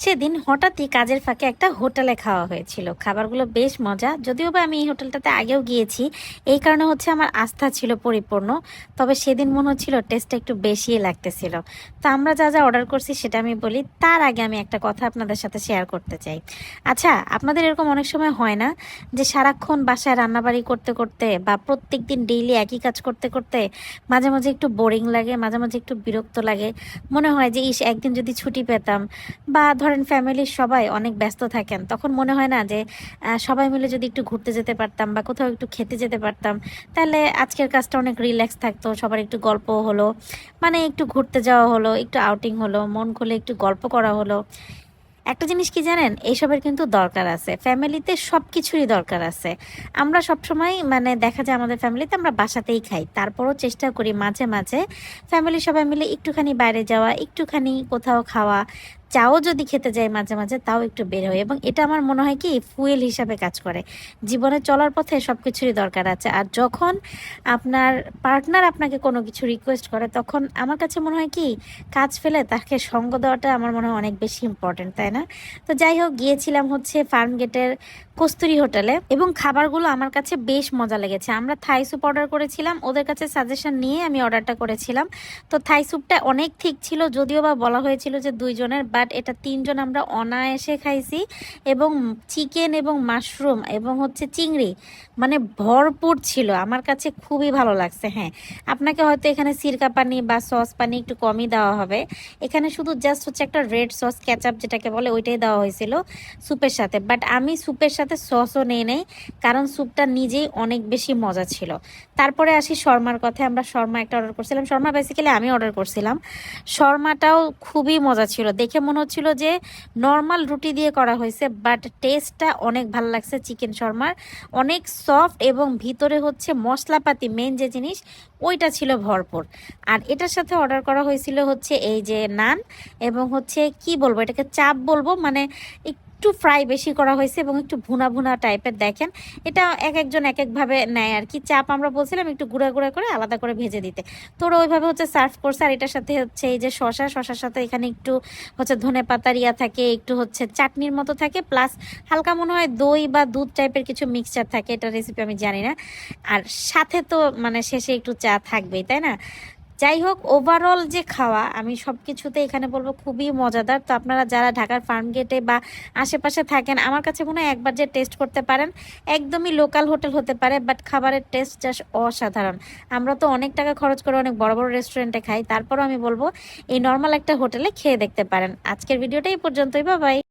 সেদিন হঠাৎই কাজের ফাঁকে একটা হোটেলে খাওয়া হয়েছিল। খাবারগুলো বেশ মজা। যদিও বা আমি এই হোটেলটাতে আগেও গিয়েছি, এই কারণে হচ্ছে আমার আস্থা ছিল পরিপূর্ণ। তবে সেদিন মনে হচ্ছিল টেস্টটা একটু বেশিই লাগতেছিল। তো আমরা যা যা অর্ডার করছি সেটা আমি বলি, তার আগে আমি একটা কথা আপনাদের সাথে শেয়ার করতে চাই। আচ্ছা আপনাদের এরকম অনেক সময় হয় না যে সারাক্ষণ বাসায় রান্নাবাড়ি করতে করতে বা প্রত্যেক দিন ডেইলি একই কাজ করতে করতে মাঝে মাঝে একটু বোরিং লাগে, মাঝে মাঝে একটু বিরক্ত লাগে? মনে হয় যে, ইস, একদিন যদি ছুটি পেতাম বা ধরেন ফ্যামিলির সবাই অনেক ব্যস্ত থাকেন, তখন মনে হয় না যে সবাই মিলে যদি একটু ঘুরতে যেতে পারতাম বা কোথাও একটু খেতে যেতে পারতাম, তাহলে আজকের কাজটা অনেক রিল্যাক্স থাকতো, সবার একটু গল্প হলো মানে একটু ঘুরতে যাওয়া হলো, একটু আউটিং হলো, মন খুলে একটু গল্প করা হলো। একটা জিনিস কি জানেন এইসবের কিন্তু দরকার আছে ফ্যামিলিতে সব কিছুরই দরকার আছে। আমরা সবসময় মানে দেখা যায় আমাদের ফ্যামিলিতে আমরা বাসাতেই খাই, তারপরও চেষ্টা করি মাঝে মাঝে ফ্যামিলি সবাই মিলে একটুখানি বাইরে যাওয়া, একটুখানি কোথাও খাওয়া চাও যদি খেতে যাই মাঝে মাঝে, তাও একটু বের হয় এবং এটা আমার মনে হয় কি ফুয়েল হিসাবে কাজ করে। জীবনে চলার পথে সব কিছুরই দরকার আছে। আর যখন আপনার পার্টনার আপনাকে কোনো কিছু রিকোয়েস্ট করে, তখন আমার কাছে মনে হয় কি, কাজ ফেলে তাকে সঙ্গ দেওয়াটা আমার মনে হয় অনেক বেশি ইম্পর্টেন্ট তাই না? তো যাই হোক, গিয়েছিলাম হচ্ছে ফার্ম গেটের কস্তুরি হোটেলে এবং খাবারগুলো আমার কাছে বেশ মজা লেগেছে। আমরা থাই স্যুপ অর্ডার করেছিলাম, ওদের কাছে সাজেশন নিয়ে আমি অর্ডারটা করেছিলাম। তো থাই স্যুপটা অনেক ঠিক ছিল, যদিও বা বলা হয়েছিল যে দুইজনের, বাট এটা তিনজন আমরা অনায়াসে খাইছি এবং চিকেন এবং মাশরুম এবং হচ্ছে চিংড়ি মানে ভরপুর ছিল। আমার কাছে খুবই ভালো লাগছে হ্যাঁ। আপনাকে হয়তো এখানে সিরকা পানি বা সস পানি একটু কমই দেওয়া হবে। এখানে শুধু জাস্ট হচ্ছে একটা রেড সস ক্যাচাপ যেটাকে বলে, ওইটাই দেওয়া হয়েছিল স্যুপের সাথে। বাট আমি স্যুপের সাথে সসও নিয়ে নেই, কারণ স্যুপটা নিজেই অনেক বেশি মজা ছিল। তারপরে আসি শর্মার কথায়, আমরা শর্মা একটা অর্ডার করছিলাম। শর্মা বেসিক্যালি আমি অর্ডার করছিলাম। শর্মাটাও খুবই মজা ছিল। দেখে মনে হচ্ছিল যে নর্মাল রুটি দিয়ে করা হয়েছে বাট টেস্টটা অনেক ভালো লাগছে চিকেন শর্মার। অনেক সফট এবং ভিতরে হচ্ছে মশলাপাতি মেন যে জিনিস, ওইটা ছিল ভরপুর। আর এটার সাথে অর্ডার করা হয়েছিল হচ্ছে এই যে নান এবং হচ্ছে কি বলব, এটাকে চাপ বলব মানে একটু ফ্রাই বেশি করা হয়েছে এবং একটু ভুনা ভুনা টাইপের দেখেন, এটা এক একজন এক একভাবে নেয় আর কি। চাপ আমরা বলছিলাম একটু গুঁড়া গুঁড়া করে আলাদা করে ভেজে দিতে। তো ওরা ওইভাবে হচ্ছে সার্ভ করছে আর এটার সাথে হচ্ছে এই যে শশা শশার সাথে এখানে একটু হচ্ছে ধনে পাতার ইয়া থাকে, একটু হচ্ছে চাটনির মতো থাকে প্লাস হালকা মনে হয় দই বা দুধ টাইপের কিছু মিক্সচার থাকে, এটা রেসিপি আমি জানি না। আর সাথে তো মানে শেষে একটু চা থাকবেই, তাই না? যাই হোক ওভারঅল যে খাওয়া, আমি সব কিছুতে এখানে বলব খুবই মজাদার। তো আপনারা যারা ঢাকার ফার্ম গেটে বা আশেপাশে থাকেন, আমার কাছে মনে হয় একবার যে টেস্ট করতে পারেন, একদমই লোকাল হোটেল হতে পারে বাট খাবারের টেস্ট জাস্ট অসাধারণ। আমরা তো অনেক টাকা খরচ করে অনেক বড় বড় রেস্টুরেন্টে খাই, তারপরও আমি বলব, এই নর্মাল একটা হোটেলে খেয়ে দেখতে পারেন। আজকের ভিডিওটা এই পর্যন্তই বা